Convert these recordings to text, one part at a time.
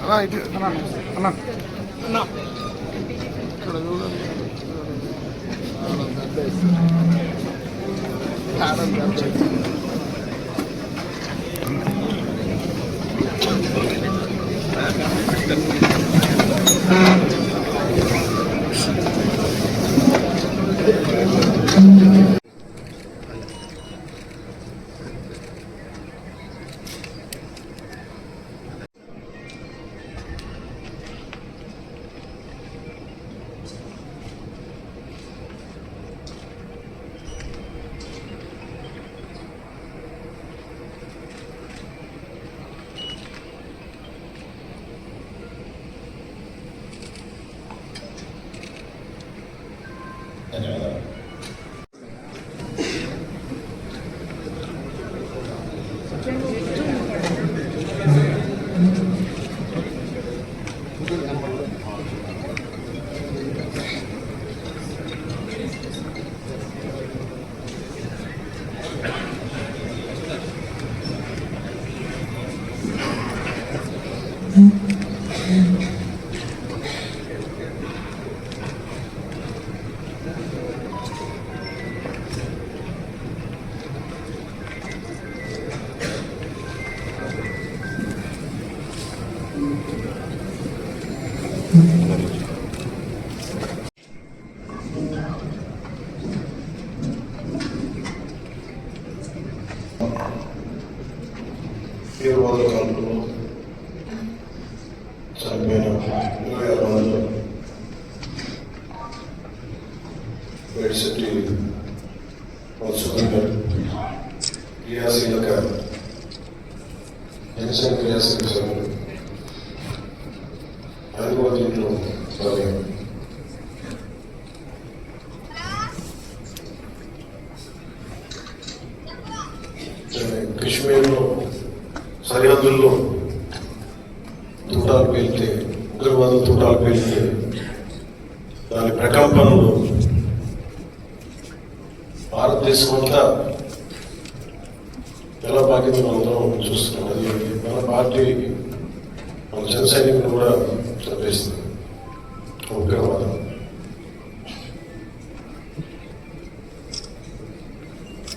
అన్నా ఇటు అన్నా అన్నా. అన్నా ఇక్కడ చూడండి తీవ్రవాద కాలంలో చనిపోయిన ఇరవై ఆరు మందిలో మేడ్సిటీ మధుసూదన్ క్రియాశీలక జనసేన క్రియాశీలక సభ్యులు ఆయన దీంట్లో దాని ప్రకంపనలు భారతదేశం అంతా ఎలా బాధ్యత మనందరం చూస్తున్నాం అది మన పార్టీ మన జన సైనికులు కూడా చంపేస్తుంది ఉగ్రవాదం.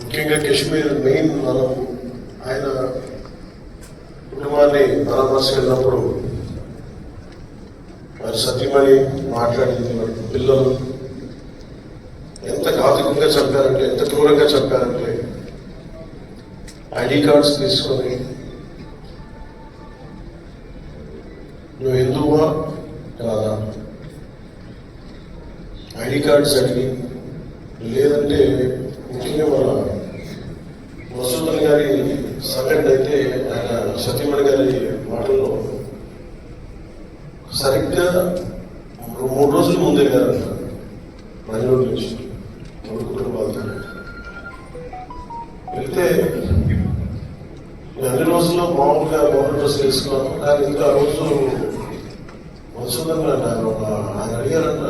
ముఖ్యంగా కాశ్మీర్ మెయిన్ మనం ఆయన కుటుంబాన్ని పరామర్శించినప్పుడు వారి సత్యమణి మాట్లాడింది. పిల్లలు ఎంత ఘాతుకంగా చంపారంటే ఎంత క్రూరంగా చంపారంటే ఐడి కార్డ్స్ తీసుకొని నువ్వు హిందువా? కాదా? ఐడి కార్డ్స్ అడిగి లేదంటే ముఖ్యంగా మన మసూదన్ గారి సంఘటన అయితే ఆయన సత్యమణి గారి మాటల్లో సరిగ్గా మూడు రోజుల ముందే గారు బెంగళూరు నుంచి మూడు కుటుంబాలతో వెళ్తే అన్ని రోజుల్లో మామూలుగా గవర్నమెంట్ డ్రెస్ వేసుకున్నాను కానీ ఇంకా ఆ రోజు మసూదన్ గారు ఆయన ఒక- ఆయన అడిగారంట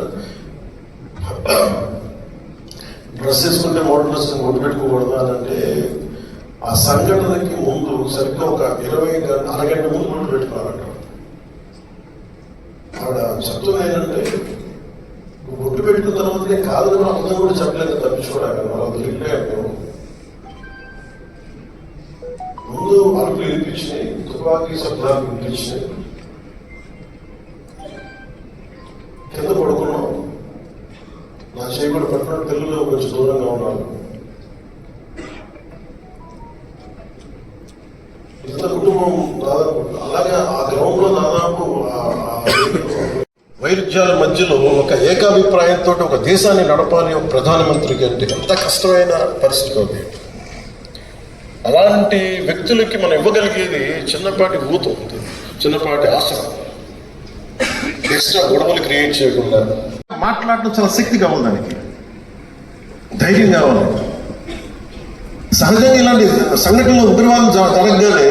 డ్రెస్ వేసుకుంటే మోడల్ డ్రెస్ ముట్టు పెట్టుకోకూడదు అని అంటే ఆ సంఘటనకి ముందు సరిగ్గా ఒక ఇరవై అరగంట ముందు ముట్టు పెట్టుకోవాలంట ఆవిడ చెప్తుంది ఏంటంటే నువ్వు ముట్టు పెట్టుకున్న తర్వాత నేను కాదు కూడా అందరూ కూడా చెప్పలేదు తప్పించుకోవడానికి. మనం దొరికిపోయాం ముందు అరుపులు వినిపించినాయి తుపాకీ శబ్దాలు వినిపించినాయి. కింద పడుకున్నాం. నా చేయకుండా పట్టిన పిల్లలు కొంచెం దూరంగా ఉన్నారు. ఇంత కుటుంబం దాదాపు అలాగే ఆ గ్రౌండ్లో దాదాపు వైరుధ్యాల మధ్యలో ఒక ఏకాభిప్రాయంతో ఒక దేశాన్ని నడపాలి ఒక ప్రధానమంత్రికి అంటే ఎంత కష్టమైన పరిస్థితి ఉంది అలాంటి వ్యక్తులకి మనం ఇవ్వగలిగేది చిన్నపాటి ఊతం చిన్నపాటి ఆశ. ఎక్స్ట్రా గొడవలు క్రియేట్ చేయకుండా. మాట్లాడడం చాలా శక్తి కావాలి దానికి. ధైర్యం కావాలి సహజంగా ఇలాంటి సంఘటనలు ఉగ్రవాదం జరగగానే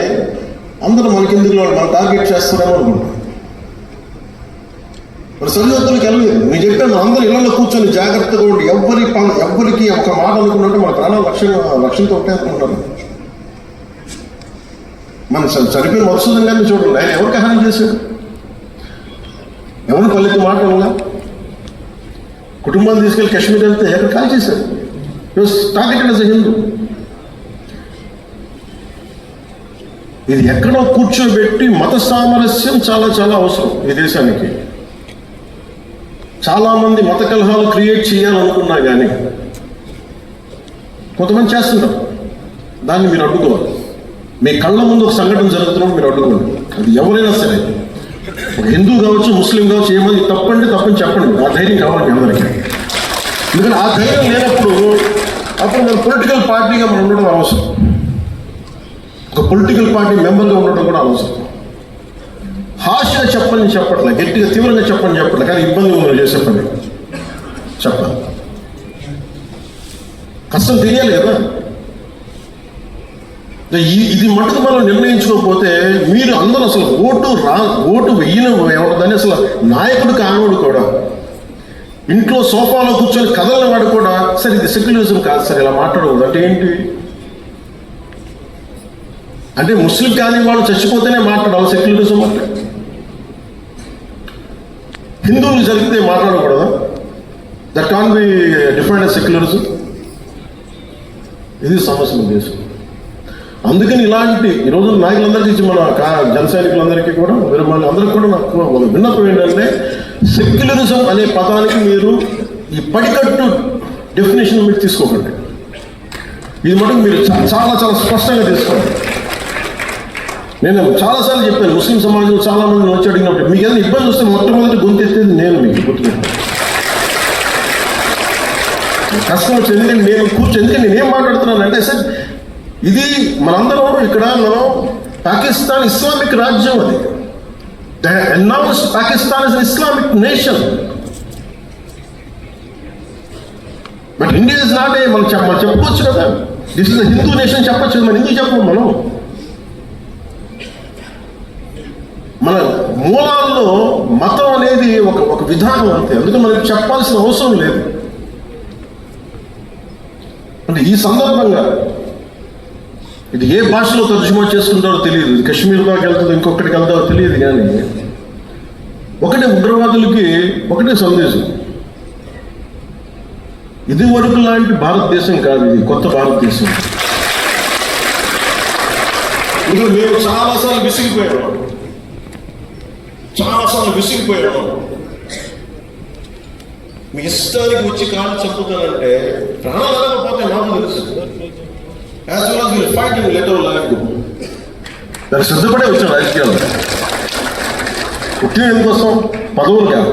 అందరూ మనకి ఎందుకు వాళ్ళు మన టార్గెట్ చేస్తున్నారో అనుకుంటాం మరి సరిహద్దులకు వెళ్ళలేదు నేను చెప్పాను అందరూ ఇళ్ళలో కూర్చొని జాగ్రత్తగా ఉండి ఎవ్వరి పని ఎవ్వరికి ఒక మాట అనుకున్నట్టు మన ప్రాణం లక్ష్యం లక్ష్యంతో ఉంటాయనుకుంటాను మన చనిపోయిన మధుసూదన్ గారిని చూడండి. ఆయన ఎవరికి హాని చేశాడు? ఎవరు పల్లెకి మాట వల్ల కుటుంబాన్ని తీసుకెళ్ళి కాశ్మీర్ వెళ్తే ఎక్కడ కాల్ చేశారు టార్గెటెడ్ అస్ హిందూ? ఇది ఎక్కడో కూర్చోబెట్టి మత సామరస్యం చాలా చాలా అవసరం ఈ దేశానికి. చాలామంది మత కలహాలు క్రియేట్ చేయాలనుకున్నా కానీ కొంతమంది చేస్తున్నారు దాన్ని మీరు అడ్డుకోవాలి. మీ కళ్ళ ముందు ఒక సంఘటన జరుగుతున్నప్పుడు మీరు అడ్డుకోండి. అది ఎవరైనా సరే. ఒక హిందూ కావచ్చు ముస్లిం కావచ్చు ఏమని తప్పండి తప్పని చెప్పండి. ఆ ధైర్యం కావాలి మీ అందరికీ. ఎందుకంటే ఆ ధైర్యం లేనప్పుడు అప్పుడు మన పొలిటికల్ పార్టీగా మనం ఉండడం అవసరం. ఒక పొలిటికల్ పార్టీ మెంబర్గా ఉండడం కూడా అవసరం. హార్ష్గా చెప్పని చెప్పట్లే గట్టిగా తీవ్రంగా చెప్పని చెప్పట్లే కానీ ఇబ్బంది ఉంది చేసే పని. చెప్పాలి కష్టం తెలియాలి కదా. ఈ ఇది మటుకు మనం నిర్ణయించుకోకపోతే మీరు అందరూ అసలు ఓటు రా ఓటు వెయ్యిన దాన్ని అసలు నాయకుడు కానివాడు కూడా. ఇంట్లో సోఫాలో కూర్చొని కదలని వాడు కూడా సరే ఇది సెక్యులరిజం కాదు సార్ ఇలా మాట్లాడకూడదు. అంటే ఏంటి? అంటే ముస్లిం కాని వాళ్ళు చచ్చిపోతేనే మాట్లాడాలి సెక్యులరిజం అంటే. హిందువులు జరిగితే మాట్లాడకూడదా? That can be different seculars ఇది సమస్య దేశం. అందుకని ఇలాంటి ఈరోజు నాయకులందరికీ మన కా- జన సైనికులందరికీ కూడా మీరు మన అందరికీ కూడా నాకు విన్నపం ఏంటంటే సెక్యులరిజం అనే పదానికి మీరు ఈ పడికట్టు డెఫినేషన్ మీరు తీసుకోకండి. ఇది మటుకు మీరు చాలా చాలా స్పష్టంగా తీసుకోండి. నేను చాలాసార్లు చెప్పాను ముస్లిం సమాజంలో చాలా మంది వచ్చి అడిగినప్పుడు మీకు ఏదైనా ఇబ్బంది వస్తే మొట్టమొదటి గొంతెత్తేది నేను మీకు గుర్తుపెట్టాను కష్టం వచ్చింది నేను కూర్చో ఎందుకంటే నేనేం మాట్లాడుతున్నాను అంటే సార్ ఇది మనందరం ఇక్కడ మనం పాకిస్తాన్ ఇస్లామిక్ రాజ్యం అది. Announce Pakistan is Islamic nation but India is not a మనం చెప్ప చెప్పుకోవచ్చు కదా. దిస్ ఇస్ హిందూ నేషన్ చెప్పచ్చు మనం మరి ఎందుకు చెప్పము మనం? మన మూలాల్లో మతం అనేది ఒక ఒక విధానం అంతే. అందుకే మనకి చెప్పాల్సిన అవసరం లేదు. అంటే ఈ సందర్భంగా ఇది ఏ భాషలో తర్జుమా చేసుకుంటారో తెలియదు. ఇది వెళ్తుందో ఇంకొకటికి వెళ్తారో తెలియదు కానీ ఒకటే ఉగ్రవాదులకి ఒకటే సందేశం. ఇది వరకు లాంటి భారతదేశం కాదు ఇది కొత్త భారతదేశం. ఇది మేము చాలాసార్లు విసిగిపోయాము చాలాసార్లు విసిగిపోయాడు మీ ఇష్టానికి వచ్చి కాళ్ళు చంపుతానంటే ప్రాణాలు ఎలాగపోతే నాకు తెలుసు. As well as will fight in later life దాన్ని సిద్ధపడే వచ్చాడు రాజకీయాలు. పుట్టిన ఎందుకోసం పదవులు కాదు.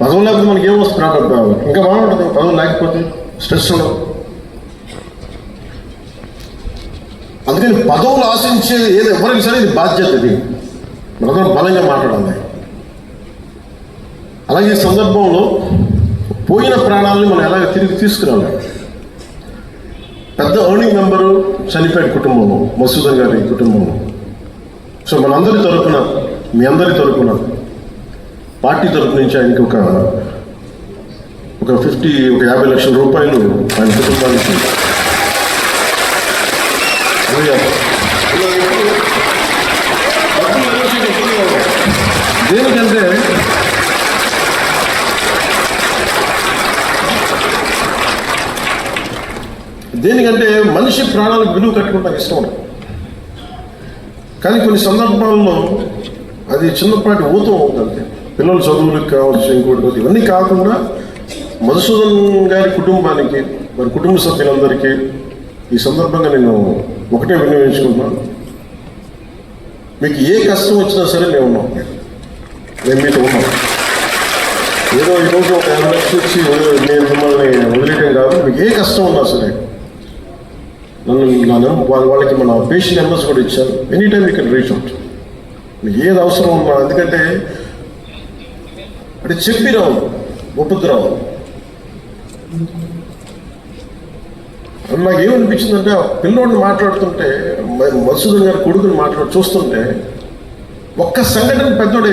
పదవులు లేకపోతే మనకి ఏం వస్తుంది? ఇంకా బాగుంటుంది పదవులు లేకపోతే స్ట్రెస్ ఉండదు. అందుకని పదవులు ఆశించేది ఏది ఎవరికి సరే ఇది బాధ్యత ఇది? మనందరం బలంగా మాట్లాడాలి. అలాగే ఈ సందర్భంలో పోయిన ప్రాణాలని మనం ఎలాగ తిరిగి తీసుకురావాలి? పెద్ద ఎర్నింగ్ మెంబరు చనిపోయిన కుటుంబము మసూదన్ గారి కుటుంబము. సో మనందరి తరఫున మీ అందరి తరపున పార్టీ తరపు నుంచి ఆయనకి ఒక ఒక ఫిఫ్టీ ఒక యాభై లక్షల రూపాయలు ఆయన కుటుంబానికి. దేనికంటే దేనికంటే మనిషి ప్రాణాలకు విలువ కట్టుకుంటాం ఇష్టం ఉండదు. కానీ కొన్ని సందర్భాల్లో అది చిన్నపాటి ఊతం అవుతుంది పిల్లల చదువులకు కావచ్చు ఇంకోటి ఇవన్నీ కాకుండా మధుసూదన్ గారి కుటుంబానికి వారి కుటుంబ సభ్యులందరికీ ఈ సందర్భంగా నేను ఒకటే వినియోగించుకుంటున్నాను మీకు ఏ కష్టం వచ్చినా సరే మేము ఉన్నాం మేము మీతో ఉన్నాం ఏదో ఈరోజు ఒక యాభై వచ్చి నేను మిమ్మల్ని వదిలేయడం కాదు మీకు ఏ కష్టం ఉన్నా సరే. నన్ను నన్ను వాళ్ళ వాళ్ళకి మన పేషెంట్ నెంబర్స్ కూడా ఇచ్చారు. Any time you can reach out మీకు ఏది అవసరం ఉన్నా ఎందుకంటే అంటే చెప్పి రావు ఉపద్రవం నాకు ఏమనిపించిందంటే ఆ పిల్లోడిని మాట్లాడుతుంటే మ- గారు గారి కొడుకుని మాట్లాడు చూస్తుంటే ఒక్క సంఘటన పెద్దోడే